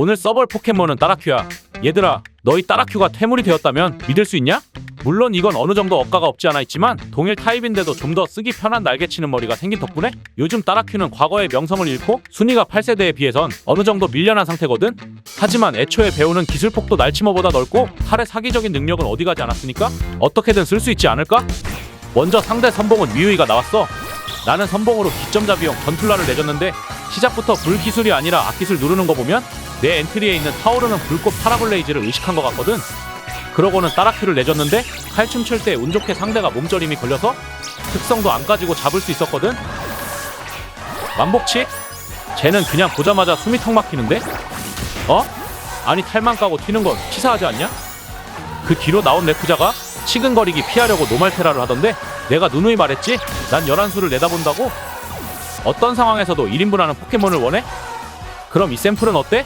오늘 써볼 포켓몬은 따라큐야. 얘들아, 너희 따라큐가 퇴물이 되었다면 믿을 수 있냐? 물론 이건 어느 정도 억가가 없지 않아 있지만 동일 타입인데도 좀 더 쓰기 편한 날개치는 머리가 생긴 덕분에 요즘 따라큐는 과거의 명성을 잃고 순위가 8세대에 비해선 어느 정도 밀려난 상태거든? 하지만 애초에 배우는 기술폭도 날치머보다 넓고 칼의 사기적인 능력은 어디 가지 않았으니까 어떻게든 쓸 수 있지 않을까? 먼저 상대 선봉은 미우이가 나왔어. 나는 선봉으로 기점자 비용 전툴라를 내줬는데 시작부터 불기술이 아니라 악기술 누르는 거 보면 내 엔트리에 있는 타오르는 불꽃 파라블레이즈를 의식한 것 같거든. 그러고는 따라큐를 내줬는데 칼춤 출 때 운 좋게 상대가 몸저림이 걸려서 특성도 안 가지고 잡을 수 있었거든. 완복치? 쟤는 그냥 보자마자 숨이 턱 막히는데? 어? 아니 탈만 까고 튀는 건 치사하지 않냐? 그 뒤로 나온 레쿠자가 치근거리기 피하려고 노말테라를 하던데 내가 누누이 말했지? 난 11수를 내다본다고? 어떤 상황에서도 1인분하는 포켓몬을 원해? 그럼 이 샘플은 어때?